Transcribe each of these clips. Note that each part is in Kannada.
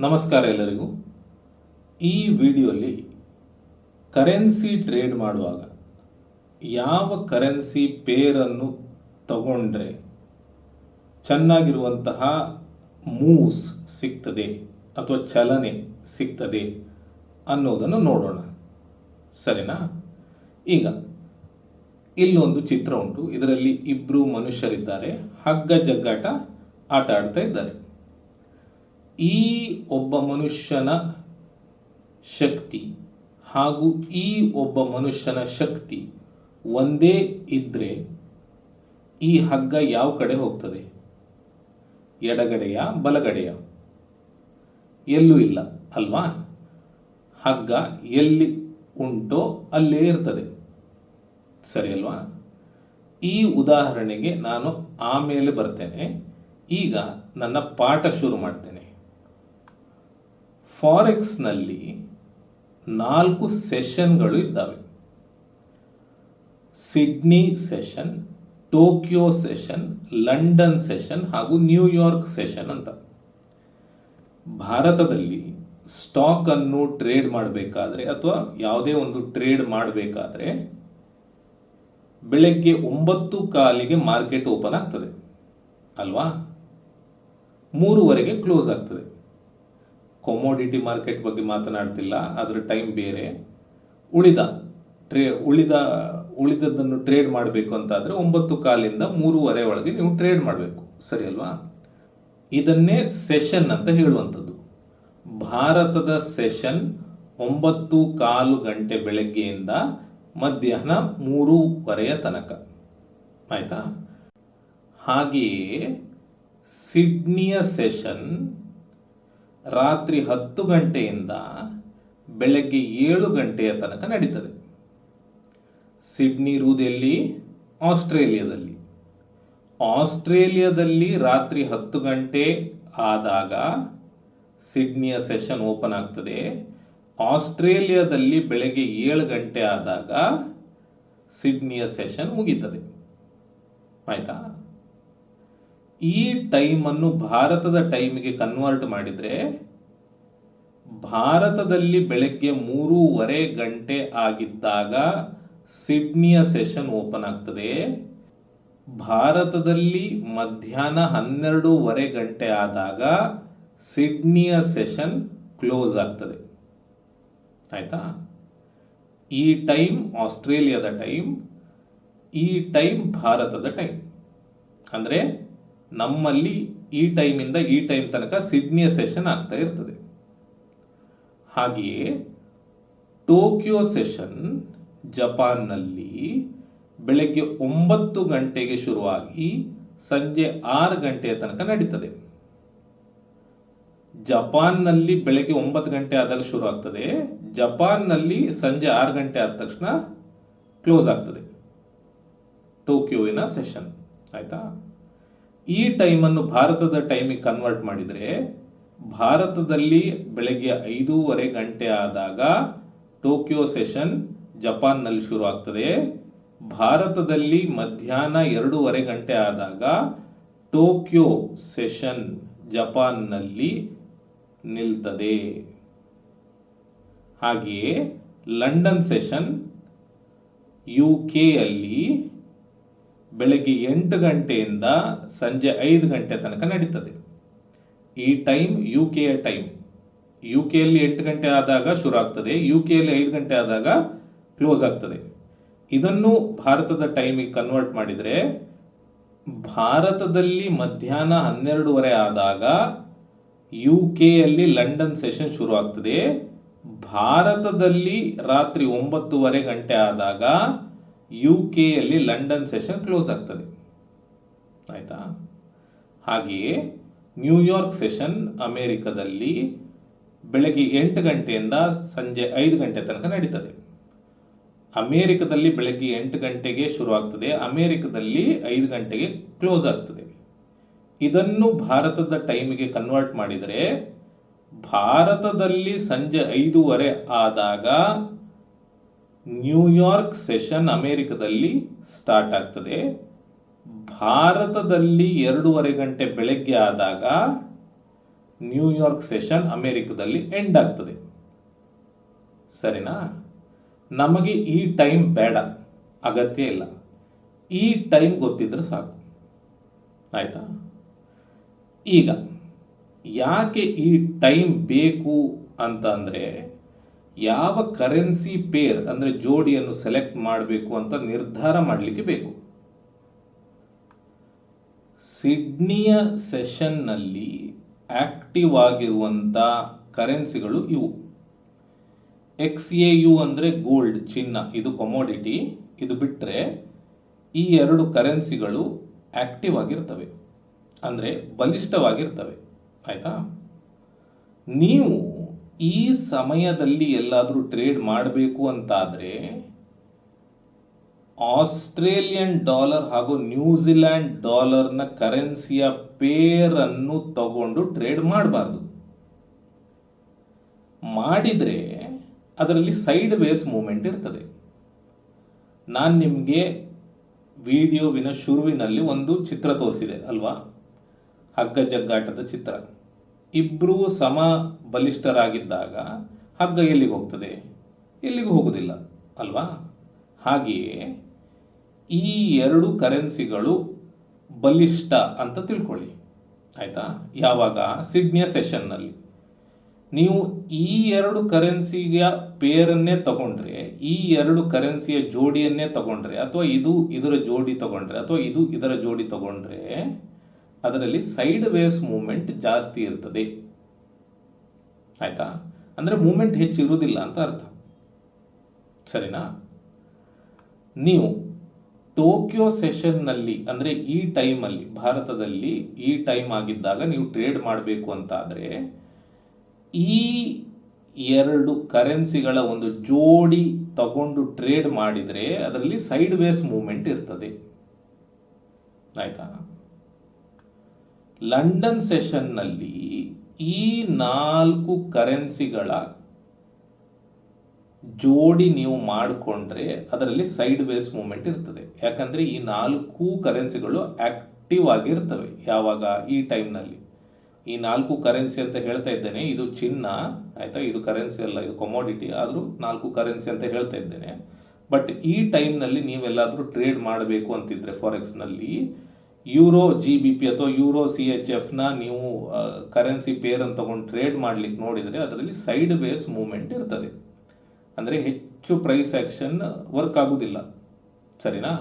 ನಮಸ್ಕಾರ ಎಲ್ಲರಿಗೂ. ಈ ವಿಡಿಯೋಲಿ ಕರೆನ್ಸಿ ಟ್ರೇಡ್ ಮಾಡುವಾಗ ಯಾವ ಕರೆನ್ಸಿ ಪೇರನ್ನು ತಗೊಂಡ್ರೆ ಚೆನ್ನಾಗಿರುವಂತಹ ಮೂವ್ಸ್ ಸಿಗ್ತದೆ ಅಥವಾ ಚಲನೆ ಸಿಗ್ತದೆ ಅನ್ನೋದನ್ನು ನೋಡೋಣ. ಸರಿನಾ? ಈಗ ಇಲ್ಲೊಂದು ಚಿತ್ರ ಉಂಟು. ಇದರಲ್ಲಿ ಇಬ್ಬರು ಮನುಷ್ಯರಿದ್ದಾರೆ. ಹಗ್ಗ ಜಗ್ಗಾಟ ಆಟ ಆಡ್ತಾ ಇದ್ದಾರೆ. ಈ ಒಬ್ಬ ಮನುಷ್ಯನ ಶಕ್ತಿ ಹಾಗೂ ಈ ಒಬ್ಬ ಮನುಷ್ಯನ ಶಕ್ತಿ ಒಂದೇ ಇದ್ದರೆ ಈ ಹಗ್ಗ ಯಾವ ಕಡೆ ಹೋಗ್ತದೆ? ಎಡಗಡೆಯ, ಬಲಗಡೆಯ? ಎಲ್ಲೂ ಇಲ್ಲ, ಅಲ್ವಾ? ಹಗ್ಗ ಎಲ್ಲಿ ಉಂಟೋ ಅಲ್ಲೇ ಇರ್ತದೆ. ಸರಿ ಅಲ್ವಾ? ಈ ಉದಾಹರಣೆಗೆ ನಾನು ಆಮೇಲೆ ಬರ್ತೇನೆ. ಈಗ ನನ್ನ ಪಾಠ ಶುರು ಮಾಡ್ತೇನೆ. ಫಾರೆಕ್ಸ್ನಲ್ಲಿ ನಾಲ್ಕು ಸೆಷನ್ಗಳು ಇದ್ದಾವೆ. Sydney session, Tokyo session, London session ಹಾಗೂ ನ್ಯೂಯಾರ್ಕ್ ಸೆಷನ್ ಅಂತ. ಭಾರತದಲ್ಲಿ ಸ್ಟಾಕ್ ಅನ್ನು ಟ್ರೇಡ್ ಮಾಡಬೇಕಾದ್ರೆ ಅಥವಾ ಯಾವುದೇ ಒಂದು ಟ್ರೇಡ್ ಮಾಡಬೇಕಾದ್ರೆ ಬೆಳಗ್ಗೆ ಒಂಬತ್ತು ಕಾಲಿಗೆ ಮಾರ್ಕೆಟ್ ಓಪನ್ ಆಗ್ತದೆ, ಅಲ್ವಾ? ಮೂರುವರೆಗೆ ಕ್ಲೋಸ್ ಆಗ್ತದೆ. ಕೊಮೋಡಿಟಿ ಮಾರ್ಕೆಟ್ ಬಗ್ಗೆ ಮಾತನಾಡ್ತಿಲ್ಲ ಅದರ ಟೈಮ್ ಬೇರೆ. ಉಳಿದ ಟ್ರೇ ಉಳಿದ, ಉಳಿದದ್ದನ್ನು ಟ್ರೇಡ್ ಮಾಡಬೇಕು ಅಂತಾದರೆ ಒಂಬತ್ತು ಕಾಲಿಂದ ಮೂರುವರೆ ಒಳಗೆ ನೀವು ಟ್ರೇಡ್ ಮಾಡಬೇಕು. ಸರಿ ಅಲ್ವಾ? ಇದನ್ನೇ ಸೆಷನ್ ಅಂತ ಹೇಳುವಂಥದ್ದು. ಭಾರತದ ಸೆಷನ್ ಒಂಬತ್ತು ಕಾಲು ಗಂಟೆ ಬೆಳಗ್ಗೆಯಿಂದ ಮಧ್ಯಾಹ್ನ ಮೂರುವರೆಯ ತನಕ. ಆಯಿತಾ? ಹಾಗೆಯೇ ಸಿಡ್ನಿಯ ಸೆಷನ್ ರಾತ್ರಿ ಹತ್ತು ಗಂಟೆಯಿಂದ ಬೆಳಗ್ಗೆ ಏಳು ಗಂಟೆಯ ತನಕ ನಡೀತದೆ. ಸಿಡ್ನಿ ಇರುವುದೆಲ್ಲಿ ಆಸ್ಟ್ರೇಲಿಯಾದಲ್ಲಿ. ಆಸ್ಟ್ರೇಲಿಯಾದಲ್ಲಿ ರಾತ್ರಿ ಹತ್ತು ಗಂಟೆ ಆದಾಗ ಸಿಡ್ನಿಯ ಸೆಷನ್ ಓಪನ್ ಆಗ್ತದೆ. ಆಸ್ಟ್ರೇಲಿಯಾದಲ್ಲಿ ಬೆಳಗ್ಗೆ ಏಳು ಗಂಟೆ ಆದಾಗ ಸಿಡ್ನಿಯ ಸೆಷನ್ ಮುಗೀತದೆ. ಆಯಿತಾ? ಈ ಟೈಮನ್ನು ಭಾರತದ ಟೈಮಿಗೆ ಕನ್ವರ್ಟ್ ಮಾಡಿದರೆ ಭಾರತದಲ್ಲಿ ಬೆಳಗ್ಗೆ ಮೂರೂವರೆ ಗಂಟೆ ಆಗಿದ್ದಾಗ ಸಿಡ್ನಿಯ ಸೆಷನ್ ಓಪನ್ ಆಗ್ತದೆ. ಭಾರತದಲ್ಲಿ ಮಧ್ಯಾಹ್ನ ಹನ್ನೆರಡೂವರೆ ಗಂಟೆ ಆದಾಗ ಸಿಡ್ನಿಯ ಸೆಷನ್ ಕ್ಲೋಸ್ ಆಗ್ತದೆ. ಆಯಿತಾ? ಈ ಟೈಮ್ ಆಸ್ಟ್ರೇಲಿಯಾದ ಟೈಮ್, ಈ ಟೈಮ್ ಭಾರತದ ಟೈಮ್. ಅಂದರೆ ನಮ್ಮಲ್ಲಿ ಈ ಟೈಮಿಂದ ಈ ಟೈಮ್ ತನಕ ಸಿಡ್ನಿಯ ಸೆಷನ್ ಆಗ್ತಾ ಇರ್ತದೆ. ಹಾಗೆಯೇ ಟೋಕಿಯೋ ಸೆಷನ್ ಜಪಾನ್ನಲ್ಲಿ ಬೆಳಗ್ಗೆ ಒಂಬತ್ತು ಗಂಟೆಗೆ ಶುರುವಾಗಿ ಸಂಜೆ ಆರು ಗಂಟೆಯ ತನಕ ನಡೀತದೆ. ಜಪಾನ್ನಲ್ಲಿ ಬೆಳಗ್ಗೆ ಒಂಬತ್ತು ಗಂಟೆ ಆದಾಗ ಶುರು ಆಗ್ತದೆ. ಜಪಾನ್ನಲ್ಲಿ ಸಂಜೆ ಆರು ಗಂಟೆ ಆದ ತಕ್ಷಣ ಕ್ಲೋಸ್ ಆಗ್ತದೆ. ಟೋಕಿಯೋವಿನ ಸೆಷನ್. ಆಯಿತಾ? ಈ ಟೈಮನ್ನು ಭಾರತದ ಟೈಮಿಗೆ ಕನ್ವರ್ಟ್ ಮಾಡಿದರೆ ಭಾರತದಲ್ಲಿ ಬೆಳಗ್ಗೆ ಐದೂವರೆ ಗಂಟೆ ಆದಾಗ ಟೋಕಿಯೋ ಸೆಷನ್ ಜಪಾನ್ನಲ್ಲಿ ಶುರು ಆಗ್ತದೆ. ಭಾರತದಲ್ಲಿ ಮಧ್ಯಾಹ್ನ ಎರಡೂವರೆ ಗಂಟೆ ಆದಾಗ ಟೋಕಿಯೋ ಸೆಷನ್ ಜಪಾನ್ನಲ್ಲಿ ನಿಲ್ತದೆ. ಹಾಗೆಯೇ ಲಂಡನ್ ಸೆಷನ್ ಯು ಕೆಯಲ್ಲಿ ಬೆಳಗ್ಗೆ ಎಂಟು ಗಂಟೆಯಿಂದ ಸಂಜೆ ಐದು ಗಂಟೆ ತನಕ ನಡೀತದೆ. ಈ ಟೈಮ್ ಯು ಕೆಯ ಟೈಮ್ ಯು ಕೆಯಲ್ಲಿ ಎಂಟು ಗಂಟೆ ಆದಾಗ ಶುರು ಆಗ್ತದೆ ಯು ಕೆಯಲ್ಲಿ ಐದು ಗಂಟೆ ಆದಾಗ ಕ್ಲೋಸ್ ಆಗ್ತದೆ. ಇದನ್ನು ಭಾರತದ ಟೈಮಿಗೆ ಕನ್ವರ್ಟ್ ಮಾಡಿದರೆ ಭಾರತದಲ್ಲಿ ಮಧ್ಯಾಹ್ನ ಹನ್ನೆರಡೂವರೆ ಆದಾಗ ಯು ಕೆಯಲ್ಲಿ ಲಂಡನ್ ಸೆಷನ್ ಶುರು ಆಗ್ತದೆ. ಭಾರತದಲ್ಲಿ ರಾತ್ರಿ ಒಂಬತ್ತುವರೆ ಗಂಟೆ ಆದಾಗ ಯು ಕೆಯಲ್ಲಿ ಲಂಡನ್ ಸೆಷನ್ ಕ್ಲೋಸ್ ಆಗ್ತದೆ. ಆಯಿತಾ? ಹಾಗೆಯೇ ನ್ಯೂಯಾರ್ಕ್ ಸೆಷನ್ ಅಮೇರಿಕದಲ್ಲಿ ಬೆಳಗ್ಗೆ ಎಂಟು ಗಂಟೆಯಿಂದ ಸಂಜೆ ಐದು ಗಂಟೆ ತನಕ ನಡೀತದೆ. ಅಮೇರಿಕದಲ್ಲಿ ಬೆಳಗ್ಗೆ ಎಂಟು ಗಂಟೆಗೆ ಶುರುವಾಗ್ತದೆ ಅಮೇರಿಕದಲ್ಲಿ ಐದು ಗಂಟೆಗೆ ಕ್ಲೋಸ್ ಆಗ್ತದೆ. ಇದನ್ನು ಭಾರತದ ಟೈಮಿಗೆ ಕನ್ವರ್ಟ್ ಮಾಡಿದರೆ, ಭಾರತದಲ್ಲಿ ಸಂಜೆ ಐದೂವರೆ ಆದಾಗ ನ್ಯೂಯಾರ್ಕ್ ಸೆಷನ್ ಅಮೇರಿಕದಲ್ಲಿ ಸ್ಟಾರ್ಟ್ ಆಗ್ತದೆ. ಭಾರತದಲ್ಲಿ ಎರಡೂವರೆ ಗಂಟೆ ಬೆಳಗ್ಗೆ ಆದಾಗ ನ್ಯೂಯಾರ್ಕ್ ಸೆಷನ್ ಅಮೇರಿಕದಲ್ಲಿ ಎಂಡ್ ಆಗ್ತದೆ. ಸರಿನಾ? ನಮಗೆ ಈ ಟೈಮ್ ಬೇಡ. ಅಗತ್ಯ ಇಲ್ಲ. ಈ ಟೈಮ್ ಗೊತ್ತಿದ್ರೆ ಸಾಕು. ಆಯಿತಾ? ಈಗ, ಯಾಕೆ ಈ ಟೈಮ್ ಬೇಕು ಅಂತಂದರೆ ಯಾವ ಕರೆನ್ಸಿ ಪೇರ್ ಅಂದರೆ ಜೋಡಿಯನ್ನು ಸೆಲೆಕ್ಟ್ ಮಾಡಬೇಕು ಅಂತ ನಿರ್ಧಾರ ಮಾಡಲಿಕ್ಕೆ ಬೇಕು. ಸಿಡ್ನಿಯ ಸೆಷನ್ನಲ್ಲಿ ಆಕ್ಟಿವ್ ಆಗಿರುವಂಥ ಕರೆನ್ಸಿಗಳು ಇವು. ಎಕ್ಸ್ ಎ ಯು ಅಂದರೆ ಗೋಲ್ಡ್ ಚಿನ್ನ, ಇದು ಕಮೋಡಿಟಿ ಇದು ಬಿಟ್ಟರೆ ಈ ಎರಡು ಕರೆನ್ಸಿಗಳು ಆಕ್ಟಿವ್ ಆಗಿರ್ತವೆ. ಅಂದರೆ ಬಲಿಷ್ಠವಾಗಿರ್ತವೆ. ಆಯಿತಾ? ನೀವು ಈ ಸಮಯದಲ್ಲಿ ಎಲ್ಲಾದರೂ ಟ್ರೇಡ್ ಮಾಡಬೇಕು ಅಂತಾದರೆ, ಆಸ್ಟ್ರೇಲಿಯನ್ ಡಾಲರ್ ಹಾಗೂ ನ್ಯೂಜಿಲ್ಯಾಂಡ್ ಡಾಲರ್ನ ಕರೆನ್ಸಿಯ ಪೇರನ್ನು ತಗೊಂಡು ಟ್ರೇಡ್ ಮಾಡಬಾರ್ದು. ಮಾಡಿದರೆ ಅದರಲ್ಲಿ ಸೈಡ್ ವೇಸ್ ಮೂಮೆಂಟ್ ಇರ್ತದೆ. ನಾನು ನಿಮಗೆ ವಿಡಿಯೋವಿನ ಶುರುವಿನಲ್ಲಿ ಒಂದು ಚಿತ್ರ ತೋರಿಸಿದೆ ಅಲ್ವಾ? ಹಗ್ಗ ಜಗ್ಗಾಟದ ಚಿತ್ರ. ಇಬ್ಬರೂ ಸಮ ಬಲಿಷ್ಠರಾಗಿದ್ದಾಗ ಹಗ್ಗ ಎಲ್ಲಿಗೆ ಹೋಗ್ತದೆ? ಎಲ್ಲಿಗೂ ಹೋಗೋದಿಲ್ಲ, ಅಲ್ವಾ? ಹಾಗೆಯೇ ಈ ಎರಡು ಕರೆನ್ಸಿಗಳು ಬಲಿಷ್ಠ ಅಂತ ತಿಳ್ಕೊಳ್ಳಿ, ಆಯಿತಾ? ಯಾವಾಗ? ಸಿಡ್ನಿಯ ಸೆಷನ್ನಲ್ಲಿ. ನೀವು ಈ ಎರಡು ಕರೆನ್ಸಿಯ ಪೇರನ್ನೇ ತಗೊಂಡ್ರೆ, ಈ ಎರಡು ಕರೆನ್ಸಿಯ ಜೋಡಿಯನ್ನೇ ತಗೊಂಡ್ರೆ, ಅಥವಾ ಇದು ಇದರ ಜೋಡಿ ತಗೊಂಡ್ರೆ, ಅಥವಾ ಇದು ಇದರ ಜೋಡಿ ತಗೊಂಡ್ರೆ ಅದರಲ್ಲಿ ಸೈಡ್ ವೇಸ್ ಮೂಮೆಂಟ್ ಜಾಸ್ತಿ ಇರ್ತದೆ. ಆಯಿತಾ? ಅಂದರೆ ಮೂಮೆಂಟ್ ಹೆಚ್ಚು ಇರುವುದಿಲ್ಲ ಅಂತ ಅರ್ಥ. ಸರಿನಾ? ನೀವು ಟೋಕಿಯೋ ಸೆಷನ್ನಲ್ಲಿ ಅಂದರೆ ಈ ಟೈಮಲ್ಲಿ ಭಾರತದಲ್ಲಿ ಈ ಟೈಮ್ ಆಗಿದ್ದಾಗ ನೀವು ಟ್ರೇಡ್ ಮಾಡಬೇಕು ಅಂತಾದರೆ, ಈ ಎರಡು ಕರೆನ್ಸಿಗಳ ಒಂದು ಜೋಡಿ ತಗೊಂಡು ಟ್ರೇಡ್ ಮಾಡಿದರೆ, ಅದರಲ್ಲಿ ಸೈಡ್ ವೇಸ್ ಮೂಮೆಂಟ್ ಇರ್ತದೆ. ಆಯಿತಾ? ಲಂಡನ್ ಸೆಷನ್ನಲ್ಲಿ ಈ ನಾಲ್ಕು ಕರೆನ್ಸಿಗಳ ಜೋಡಿ ನೀವು ಮಾಡಿಕೊಂಡ್ರೆ ಅದರಲ್ಲಿ ಸೈಡ್ ವೇಸ್ ಮೂಮೆಂಟ್ ಇರ್ತದೆ. ಯಾಕಂದರೆ ಈ ನಾಲ್ಕು ಕರೆನ್ಸಿಗಳು ಆಕ್ಟಿವ್ ಆಗಿರ್ತವೆ ಯಾವಾಗ? ಈ ಟೈಮ್ನಲ್ಲಿ. ಈ ನಾಲ್ಕು ಕರೆನ್ಸಿ ಅಂತ ಹೇಳ್ತಾ ಇದ್ದೇನೆ, ಇದು ಚಿನ್ನ, ಆಯಿತಾ? ಇದು ಕರೆನ್ಸಿ ಅಲ್ಲ, ಇದು ಕಮೋಡಿಟಿ ಆದರೂ ನಾಲ್ಕು ಕರೆನ್ಸಿ ಅಂತ ಹೇಳ್ತಾ ಇದ್ದೇನೆ. ಬಟ್ ಈ ಟೈಮ್ನಲ್ಲಿ ನೀವೆಲ್ಲಾದರೂ ಟ್ರೇಡ್ ಮಾಡಬೇಕು ಅಂತಿದ್ರೆ ಫಾರೆಕ್ಸ್ನಲ್ಲಿ ಯೂರೋ ಜಿ ಬಿ ಪಿ ಅಥವಾ ಯೂರೋ ಸಿ ಎಚ್ ಎಫ್ನ ನೀವು ಕರೆನ್ಸಿ ಪೇರನ್ನು ತೊಗೊಂಡು ಟ್ರೇಡ್ ಮಾಡಲಿಕ್ಕೆ ನೋಡಿದರೆ ಅದರಲ್ಲಿ ಸೈಡ್ ಬೇಸ್ ಮೂಮೆಂಟ್ ಇರ್ತದೆ. ಅಂದರೆ ಹೆಚ್ಚು ಪ್ರೈಸ್ ಆ್ಯಕ್ಷನ್ ವರ್ಕ್ ಆಗೋದಿಲ್ಲ. ಸರಿನಾ?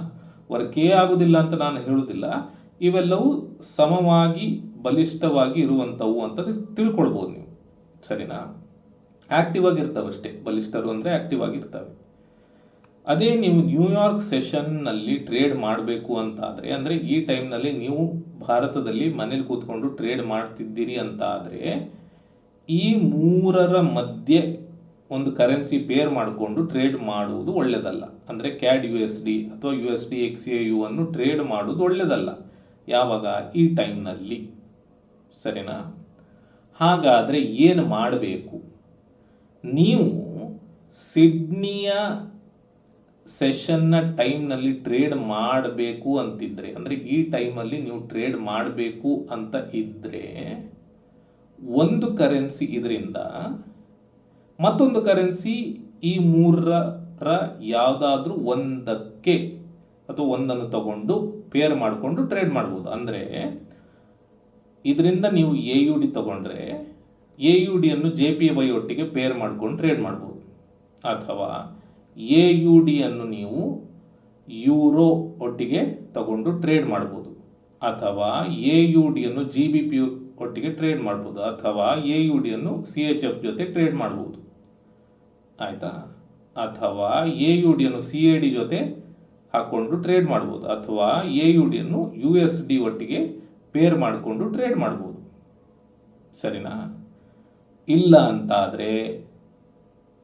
ವರ್ಕೇ ಆಗೋದಿಲ್ಲ ಅಂತ ನಾನು ಹೇಳುವುದಿಲ್ಲ ಇವೆಲ್ಲವೂ ಸಮವಾಗಿ, ಬಲಿಷ್ಠವಾಗಿ ಇರುವಂಥವು ಅಂತ ತಿಳ್ಕೊಳ್ಬೋದು ನೀವು. ಸರಿನಾ? ಆ್ಯಕ್ಟಿವ್ ಆಗಿರ್ತವೆ ಅಷ್ಟೇ ಬಲಿಷ್ಠರು ಅಂದರೆ ಆ್ಯಕ್ಟಿವ್ ಆಗಿರ್ತವೆ. ಅದೇ ನೀವು ನ್ಯೂಯಾರ್ಕ್ ಸೆಷನ್ನಲ್ಲಿ ಟ್ರೇಡ್ ಮಾಡಬೇಕು ಅಂತಾದರೆ, ಅಂದರೆ ಈ ಟೈಮ್ನಲ್ಲಿ ನೀವು ಭಾರತದಲ್ಲಿ ಮನೇಲಿ ಕೂತ್ಕೊಂಡು ಟ್ರೇಡ್ ಮಾಡ್ತಿದ್ದೀರಿ ಅಂತ ಆದರೆ ಈ ಮೂರರ ಮಧ್ಯೆ ಒಂದು ಕರೆನ್ಸಿ ಪೇರ್ ಮಾಡಿಕೊಂಡು ಟ್ರೇಡ್ ಮಾಡುವುದು ಒಳ್ಳೆಯದಲ್ಲ ಅಂದರೆ ಕ್ಯಾಡ್ ಯು ಎಸ್ ಡಿ ಅಥವಾ U S D X A U ಅನ್ನು ಟ್ರೇಡ್ ಮಾಡುವುದು ಒಳ್ಳೆಯದಲ್ಲ ಯಾವಾಗ? ಈ ಟೈಮ್ನಲ್ಲಿ ಸರಿನಾ? ಹಾಗಾದರೆ ಏನು ಮಾಡಬೇಕು? ನೀವು ಸಿಡ್ನಿಯ ಸೆಷನ್ನ ಟೈಮ್ನಲ್ಲಿ ಟ್ರೇಡ್ ಮಾಡಬೇಕು ಅಂತಿದ್ರೆ, ಅಂದರೆ ಈ ಟೈಮಲ್ಲಿ ನೀವು ಟ್ರೇಡ್ ಮಾಡಬೇಕು ಅಂತ ಇದ್ದರೆ ಒಂದು ಕರೆನ್ಸಿ ಇದರಿಂದ ಮತ್ತೊಂದು ಕರೆನ್ಸಿ ಈ ಮೂರರ ಯಾವುದಾದ್ರೂ ಒಂದಕ್ಕೆ ಅಥವಾ ಒಂದನ್ನು ತಗೊಂಡು ಪೇರ್ ಮಾಡಿಕೊಂಡು ಟ್ರೇಡ್ ಮಾಡ್ಬೋದು. ಅಂದರೆ ಇದರಿಂದ ನೀವು ಎ ಯು ಡಿ ತಗೊಂಡ್ರೆ ಎ ಯು ಡಿಯನ್ನು ಜೆ ಪಿ ವೈ ಒಟ್ಟಿಗೆ ಪೇರ್ ಮಾಡ್ಕೊಂಡು ಟ್ರೇಡ್ ಮಾಡ್ಬೋದು. ಅಥವಾ ಎ ಯು ಡಿಯನ್ನು ನೀವು ಯೂರೋ ಒಟ್ಟಿಗೆ ತಗೊಂಡು ಟ್ರೇಡ್ ಮಾಡ್ಬೋದು. ಅಥವಾ ಎ ಯು ಡಿಯನ್ನು ಜಿ ಬಿ ಪಿ ಒಟ್ಟಿಗೆ ಟ್ರೇಡ್ ಮಾಡ್ಬೋದು. ಅಥವಾ ಎ ಯು ಡಿಯನ್ನು ಸಿ ಎಚ್ ಎಫ್ ಜೊತೆ ಟ್ರೇಡ್ ಮಾಡ್ಬೋದು. ಆಯಿತಾ? ಅಥವಾ ಎ ಯು ಡಿಯನ್ನು ಸಿ ಎ ಡಿ ಜೊತೆ ಹಾಕ್ಕೊಂಡು ಟ್ರೇಡ್ ಮಾಡ್ಬೋದು. ಅಥವಾ ಎ ಯು ಡಿಯನ್ನು ಯು ಎಸ್ ಡಿ ಒಟ್ಟಿಗೆ ಪೇರ್ ಮಾಡಿಕೊಂಡು ಟ್ರೇಡ್ ಮಾಡ್ಬೋದು. ಸರಿನಾ? ಇಲ್ಲ ಅಂತಾದರೆ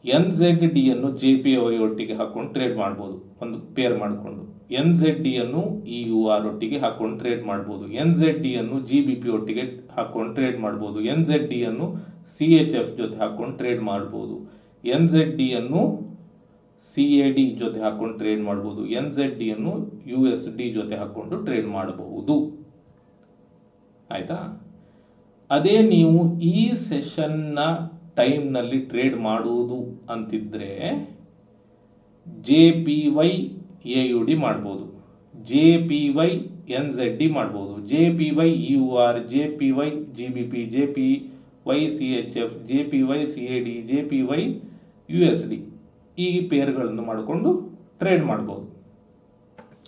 ಎನ್ ಝೆಡ್ ಡಿಯನ್ನು ಜೆ ಪಿ ವೈ ಒಟ್ಟಿಗೆ ಹಾಕೊಂಡು ಟ್ರೇಡ್ ಮಾಡ್ಬೋದು. ಒಂದು ಪೇರ್ ಮಾಡಿಕೊಂಡು. ಎನ್ ಝೆಡ್ ಡಿಯನ್ನು ಇ ಯು ಆರ್ ಒಟ್ಟಿಗೆ ಹಾಕೊಂಡು ಟ್ರೇಡ್ ಮಾಡ್ಬೋದು. ಎನ್ ಝೆಡ್ ಡಿಯನ್ನು ಜಿ ಬಿ ಪಿ ಒಟ್ಟಿಗೆ ಹಾಕೊಂಡು ಟ್ರೇಡ್ ಮಾಡ್ಬೋದು. ಎನ್ ಝೆಡ್ ಡಿಯನ್ನು ಸಿ ಎಚ್ ಎಫ್ ಜೊತೆ ಹಾಕೊಂಡು ಟ್ರೇಡ್ ಮಾಡ್ಬೋದು. ಎನ್ ಝೆಡ್ ಡಿಯನ್ನು ಸಿ ಎ ಡಿ ಜೊತೆ ಹಾಕೊಂಡು ಟ್ರೇಡ್ ಮಾಡ್ಬೋದು. ಎನ್ ಝೆಡ್ ಡಿಯನ್ನು ಯು ಎಸ್ ಡಿ ಜೊತೆ ಹಾಕೊಂಡು ಟ್ರೇಡ್ ಮಾಡಬಹುದು. ಆಯಿತಾ? ಅದೇ ನೀವು ಈ ಸೆಷನ್ನ ಟೈಮ್ನಲ್ಲಿ ಟ್ರೇಡ್ ಮಾಡುವುದು ಅಂತಿದ್ದರೆ J P Y A U D ಮಾಡ್ಬೋದು. J P Y N Z D ಮಾಡ್ಬೋದು. J P Y U R, J P Y G B P, J P Y C H F, J P Y C A D, J P Y U S D ಈ ಪೇರ್ಗಳನ್ನು ಮಾಡಿಕೊಂಡು ಟ್ರೇಡ್ ಮಾಡ್ಬೋದು.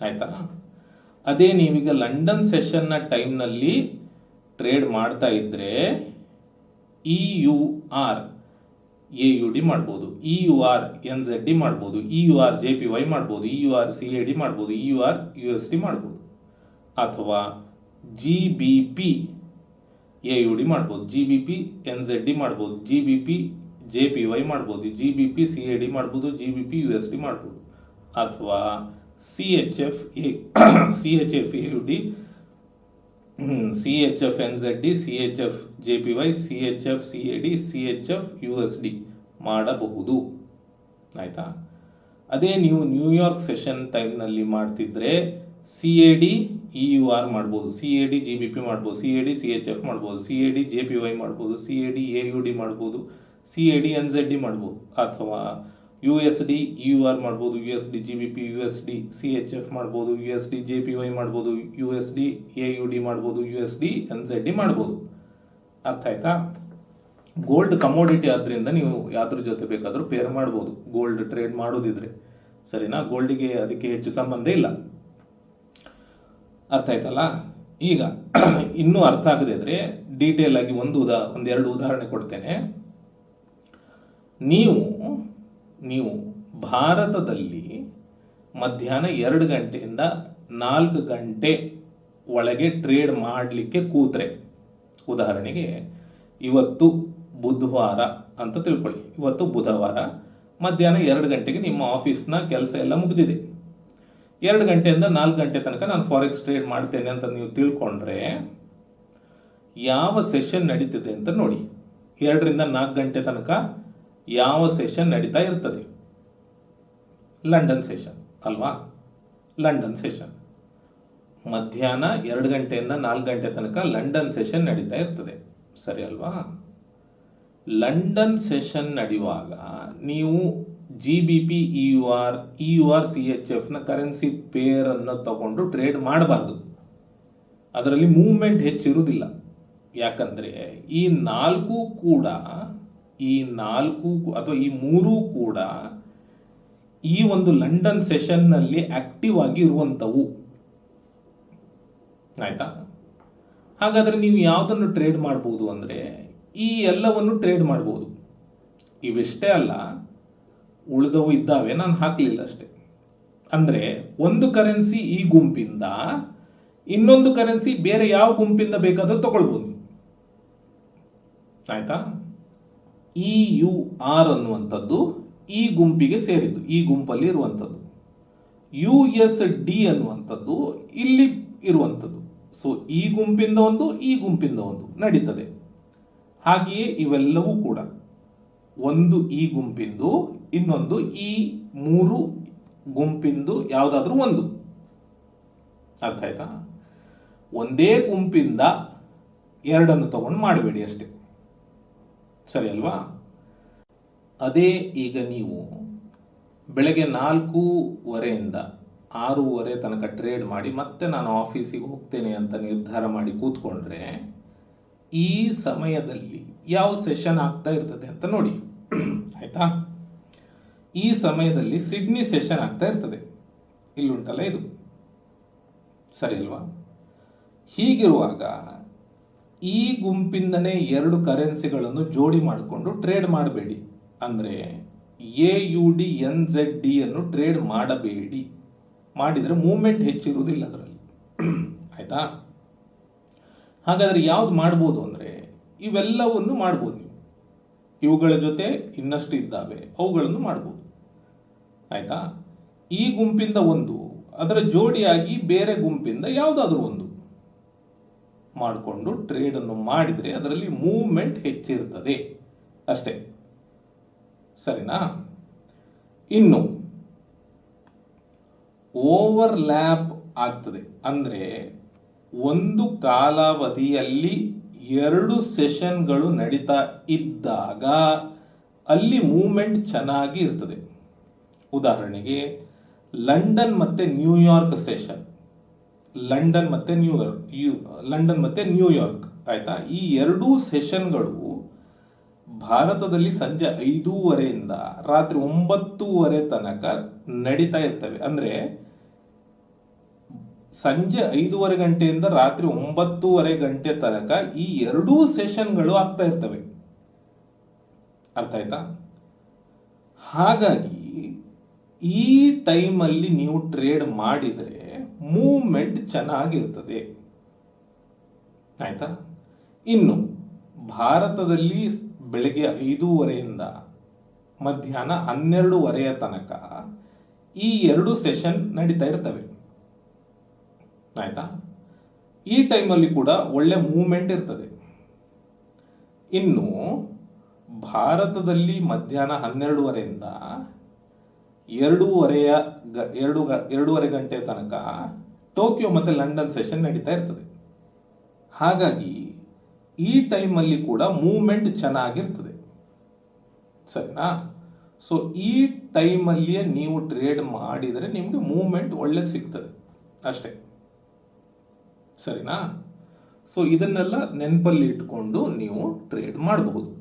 ಆಯಿತಾ? ಅದೇ ನೀವೀಗ ಲಂಡನ್ ಸೆಷನ್ನ ಟೈಮ್ನಲ್ಲಿ ಟ್ರೇಡ್ ಮಾಡ್ತಾ ಇದ್ದರೆ E U R A U D ಮಾಡ್ಬೋದು. E U R N Z D ಮಾಡ್ಬೋದು. E U R J P Y ಮಾಡ್ಬೋದು. E U R C A D ಮಾಡ್ಬೋದು. E U R U S D ಮಾಡ್ಬೋದು. ಅಥವಾ G B P A U D ಮಾಡ್ಬೋದು. G B P N Z D ಮಾಡ್ಬೋದು. G B P J P Y ಮಾಡ್ಬೋದು. G B P C A D ಮಾಡ್ಬೋದು. G B P U S D ಮಾಡ್ಬೋದು. ಅಥವಾ C H F A C H F A U D C H F N Z D C H F J P Y C H F C A D C H F U S D ಮಾಡಬಹುದು. ಆಯಿತಾ? ಅದೇ ನೀವು ನ್ಯೂಯಾರ್ಕ್ ಸೆಷನ್ ಟೈಮ್ನಲ್ಲಿ ಮಾಡ್ತಿದ್ರೆ C A D E U R ಮಾಡ್ಬೋದು. C A D G B P ಮಾಡ್ಬೋದು. C A D C H F ಮಾಡ್ಬೋದು. C A D J P Y ಮಾಡ್ಬೋದು. C A D A U D ಮಾಡ್ಬೋದು. C A D N Z D ಮಾಡ್ಬೋದು. ಅಥವಾ U S D U R ಮಾಡ್ಬೋದು U S D G B P U S D C H F ಮಾಡ್ಬೋದು U S D J P Y ಮಾಡ್ಬೋದು U S D A U D ಮಾಡ್ಬೋದು U S D N Z D ಮಾಡ್ಬೋದು. ಅರ್ಥ ಆಯ್ತಾ? ಗೋಲ್ಡ್ ಕಮೋಡಿಟಿ ಆದ್ದರಿಂದ ನೀವು ಯಾವ್ದ್ರ ಜೊತೆ ಬೇಕಾದರೂ ಪೇರ್ ಮಾಡ್ಬೋದು. ಗೋಲ್ಡ್ ಟ್ರೇಡ್ ಮಾಡೋದಿದ್ರೆ. ಸರಿನಾ? ಗೋಲ್ಡಿಗೆ ಅದಕ್ಕೆ ಹೆಚ್ಚು ಸಂಬಂಧ ಇಲ್ಲ. ಅರ್ಥ ಆಯ್ತಲ್ಲ? ಈಗ ಇನ್ನೂ ಅರ್ಥ ಆಗದೆ ಇದ್ರೆ ಡೀಟೇಲ್ ಆಗಿ ಒಂದು ಉದಾ, ಒಂದೆರಡು ಉದಾಹರಣೆ ಕೊಡ್ತೇನೆ. ನೀವು ನೀವು ಭಾರತದಲ್ಲಿ ಮಧ್ಯಾಹ್ನ ಎರಡು ಗಂಟೆಯಿಂದ ನಾಲ್ಕು ಗಂಟೆ ಒಳಗೆ ಟ್ರೇಡ್ ಮಾಡಲಿಕ್ಕೆ ಕೂತ್ರೆ, ಉದಾಹರಣೆಗೆ ಇವತ್ತು ಬುಧವಾರ ಅಂತ ತಿಳ್ಕೊಳ್ಳಿ. ಇವತ್ತು ಬುಧವಾರ, ಮಧ್ಯಾಹ್ನ ಎರಡು ಗಂಟೆಗೆ ನಿಮ್ಮ ಆಫೀಸ್ನ ಕೆಲಸ ಎಲ್ಲ ಮುಗಿದಿದೆ. ಎರಡು ಗಂಟೆಯಿಂದ ನಾಲ್ಕು ಗಂಟೆ ತನಕ ನಾನು ಫಾರೆಕ್ಸ್ ಟ್ರೇಡ್ ಮಾಡ್ತೇನೆ ಅಂತ ನೀವು ತಿಳ್ಕೊಂಡ್ರೆ, ಯಾವ ಸೆಷನ್ ನಡೀತಿದೆ ಅಂತ ನೋಡಿ. ಎರಡರಿಂದ ನಾಲ್ಕು ಗಂಟೆ ತನಕ ಯಾವ ಸೆಷನ್ ನಡೀತಾ ಇರ್ತದೆ? ಲಂಡನ್ ಸೆಷನ್ ಅಲ್ವಾ? ಲಂಡನ್ ಸೆಷನ್ ಮಧ್ಯಾಹ್ನ ಎರಡು ಗಂಟೆಯಿಂದ ನಾಲ್ಕು ಗಂಟೆ ತನಕ ಲಂಡನ್ ಸೆಷನ್ ನಡೀತಾ ಇರ್ತದೆ. ಸರಿ ಅಲ್ವಾ? ಲಂಡನ್ ಸೆಷನ್ ನಡೆಯುವಾಗ ನೀವು G B P E U R E U R C H ಎಫ್ನ currency ಪೇರನ್ನು ತಗೊಂಡು ಟ್ರೇಡ್ ಮಾಡಬಾರ್ದು. ಅದರಲ್ಲಿ ಮೂವ್ಮೆಂಟ್ ಹೆಚ್ಚಿರುವುದಿಲ್ಲ. ಯಾಕಂದರೆ ಈ ನಾಲ್ಕು ಕೂಡ ಈ ನಾಲ್ಕು ಅಥವಾ ಈ ಮೂರೂ ಕೂಡ ಈ ಒಂದು ಲಂಡನ್ ಸೆಷನ್ನಲ್ಲಿ ಆಕ್ಟಿವ್ ಆಗಿ ಇರುವಂಥವು ಆಯ್ತಾ? ಹಾಗಾದರೆ ನೀವು ಯಾವುದನ್ನು ಟ್ರೇಡ್ ಮಾಡ್ಬೋದು ಅಂದರೆ ಈ ಎಲ್ಲವನ್ನು ಟ್ರೇಡ್ ಮಾಡ್ಬೋದು. ಇವಿಷ್ಟೇ ಅಲ್ಲ, ಉಳಿದವು ಇದ್ದಾವೆ, ನಾನು ಹಾಕಲಿಲ್ಲ ಅಷ್ಟೇ. ಅಂದರೆ ಒಂದು ಕರೆನ್ಸಿ ಈ ಗುಂಪಿಂದ, ಇನ್ನೊಂದು ಕರೆನ್ಸಿ ಬೇರೆ ಯಾವ ಗುಂಪಿಂದ ಬೇಕಾದರೂ ತಗೊಳ್ಬೋದು. ಆಯಿತಾ? ಇ ಯು ಆರ್ ಅನ್ನುವಂಥದ್ದು ಈ ಗುಂಪಿಗೆ ಸೇರಿದ್ದು, ಈ ಗುಂಪಲ್ಲಿ ಇರುವಂಥದ್ದು. ಯು ಎಸ್ ಡಿ ಅನ್ನುವಂಥದ್ದು ಇಲ್ಲಿ ಇರುವಂಥದ್ದು. ಸೊ ಈ ಗುಂಪಿಂದ ಒಂದು, ಈ ಗುಂಪಿಂದ ಒಂದು ನಡೀತದೆ. ಹಾಗೆಯೇ ಇವೆಲ್ಲವೂ ಕೂಡ ಒಂದು ಈ ಗುಂಪಿಂದು, ಇನ್ನೊಂದು ಈ ಮೂರು ಗುಂಪಿಂದು ಯಾವುದಾದ್ರೂ ಒಂದು. ಅರ್ಥ ಆಯ್ತಾ? ಒಂದೇ ಗುಂಪಿಂದ ಎರಡನ್ನು ತಗೊಂಡು ಮಾಡಬೇಡಿ ಅಷ್ಟೇ. ಸರಿ ಅಲ್ವಾ? ಅದೇ ಈಗ ನೀವು ಬೆಳಗ್ಗೆ ನಾಲ್ಕೂವರೆಯಿಂದ ಆರೂವರೆ ತನಕ ಟ್ರೇಡ್ ಮಾಡಿ ಮತ್ತೆ ನಾನು ಆಫೀಸಿಗೆ ಹೋಗ್ತೇನೆ ಅಂತ ನಿರ್ಧಾರ ಮಾಡಿ ಕೂತ್ಕೊಂಡ್ರೆ ಈ ಸಮಯದಲ್ಲಿ ಯಾವ ಸೆಷನ್ ಆಗ್ತಾ ಇರ್ತದೆ ಅಂತ ನೋಡಿ. ಆಯ್ತಾ? ಈ ಸಮಯದಲ್ಲಿ ಸಿಡ್ನಿ ಸೆಷನ್ ಆಗ್ತಾ ಇರ್ತದೆ. ಇಲ್ಲುಂಟಲ್ಲ ಇದು? ಸರಿ ಅಲ್ವಾ? ಹೀಗಿರುವಾಗ ಈ ಗುಂಪಿಂದನೇ ಎರಡು ಕರೆನ್ಸಿಗಳನ್ನು ಜೋಡಿ ಮಾಡಿಕೊಂಡು ಟ್ರೇಡ್ ಮಾಡಬೇಡಿ. ಅಂದರೆ A U D N Z D ಅನ್ನು ಟ್ರೇಡ್ ಮಾಡಬೇಡಿ. ಮಾಡಿದರೆ ಮೂಮೆಂಟ್ ಹೆಚ್ಚಿರುವುದಿಲ್ಲ ಅದರಲ್ಲಿ. ಆಯಿತಾ? ಹಾಗಾದರೆ ಯಾವ್ದು ಮಾಡ್ಬೋದು ಅಂದರೆ ಇವೆಲ್ಲವನ್ನು ಮಾಡ್ಬೋದು ನೀವು. ಇವುಗಳ ಜೊತೆ ಇನ್ನಷ್ಟು ಇದ್ದಾವೆ, ಅವುಗಳನ್ನು ಮಾಡ್ಬೋದು. ಆಯಿತಾ? ಈ ಗುಂಪಿಂದ ಒಂದು, ಅದರ ಜೋಡಿಯಾಗಿ ಬೇರೆ ಗುಂಪಿಂದ ಯಾವುದಾದ್ರೂ ಒಂದು. ಮಾಡಿಕೊಂಡು ಟ್ರೇಡನ್ನು ಮಾಡಿದರೆ ಅದರಲ್ಲಿ ಮೂವ್ಮೆಂಟ್ ಹೆಚ್ಚಿರ್ತದೆ. ಅಷ್ಟೇ. ಸರಿನಾ? ಇನ್ನು ಓವರ್ಲ್ಯಾಪ್ ಆಗ್ತದೆ. ಅಂದರೆ ಒಂದು ಕಾಲಾವಧಿಯಲ್ಲಿ ಎರಡು ಸೆಷನ್ಗಳು ನಡೀತಾ ಇದ್ದಾಗ ಅಲ್ಲಿ ಮೂಮೆಂಟ್ ಚೆನ್ನಾಗಿ ಇರ್ತದೆ. ಉದಾಹರಣೆಗೆ, ಲಂಡನ್ ಮತ್ತು ನ್ಯೂಯಾರ್ಕ್ ಸೆಷನ್ ಲಂಡನ್ ಮತ್ತು ನ್ಯೂಯಾರ್ಕ್ ಯು ಲಂಡನ್ ಮತ್ತು ನ್ಯೂಯಾರ್ಕ್ ಆಯಿತಾ? ಈ ಎರಡೂ ಸೆಷನ್ಗಳು ಭಾರತದಲ್ಲಿ ಸಂಜೆ ಐದೂವರೆಯಿಂದ ರಾತ್ರಿ ಒಂಬತ್ತೂವರೆ ತನಕ ನಡೀತಾ ಇರ್ತವೆ. ಅಂದರೆ ಸಂಜೆ ಐದೂವರೆ ಗಂಟೆಯಿಂದ ರಾತ್ರಿ ಒಂಬತ್ತೂವರೆ ಗಂಟೆ ತನಕ ಈ ಎರಡೂ ಸೆಷನ್ಗಳು ಆಗ್ತಾ ಇರ್ತವೆ. ಅರ್ಥ ಆಯ್ತಾ? ಹಾಗಾಗಿ ಈ ಟೈಮಲ್ಲಿ ನೀವು ಟ್ರೇಡ್ ಮಾಡಿದರೆ ಮೂವ್ಮೆಂಟ್ ಚೆನ್ನಾಗಿರ್ತದೆ. ಆಯ್ತಾ? ಇನ್ನು ಭಾರತದಲ್ಲಿ ಬೆಳಗ್ಗೆ ಐದೂವರೆಯಿಂದ ಮಧ್ಯಾಹ್ನ ಹನ್ನೆರಡೂವರೆಯ ತನಕ ಈ ಎರಡು ಸೆಷನ್ ನಡೀತಾ ಇರ್ತವೆ. ಆಯ್ತಾ? ಈ ಟೈಮಲ್ಲಿ ಕೂಡ ಒಳ್ಳೆ ಮೂವ್ಮೆಂಟ್ ಇರ್ತದೆ. ಇನ್ನು ಭಾರತದಲ್ಲಿ ಮಧ್ಯಾಹ್ನ ಹನ್ನೆರಡೂವರೆಯಿಂದ ಎರಡೂವರೆಯ ಗ, ಎರಡು ಗ, ಎರಡೂವರೆ ಗಂಟೆ ತನಕ ಟೋಕಿಯೋ ಮತ್ತು ಲಂಡನ್ ಸೆಷನ್ ನಡೀತಾ ಇರ್ತದೆ. ಹಾಗಾಗಿ ಈ ಟೈಮಲ್ಲಿ ಕೂಡ ಮೂವ್ಮೆಂಟ್ ಚೆನ್ನಾಗಿರ್ತದೆ. ಸರಿನಾ? ಸೊ ಈ ಟೈಮಲ್ಲಿಯೇ ನೀವು ಟ್ರೇಡ್ ಮಾಡಿದರೆ ನಿಮಗೆ ಮೂವ್ಮೆಂಟ್ ಒಳ್ಳೇದು ಸಿಗ್ತದೆ. ಅಷ್ಟೇ. ಸರಿನಾ? ಸೊ ಇದನ್ನೆಲ್ಲ ನೆನಪಲ್ಲಿ ಇಟ್ಕೊಂಡು ನೀವು ಟ್ರೇಡ್ ಮಾಡಬಹುದು.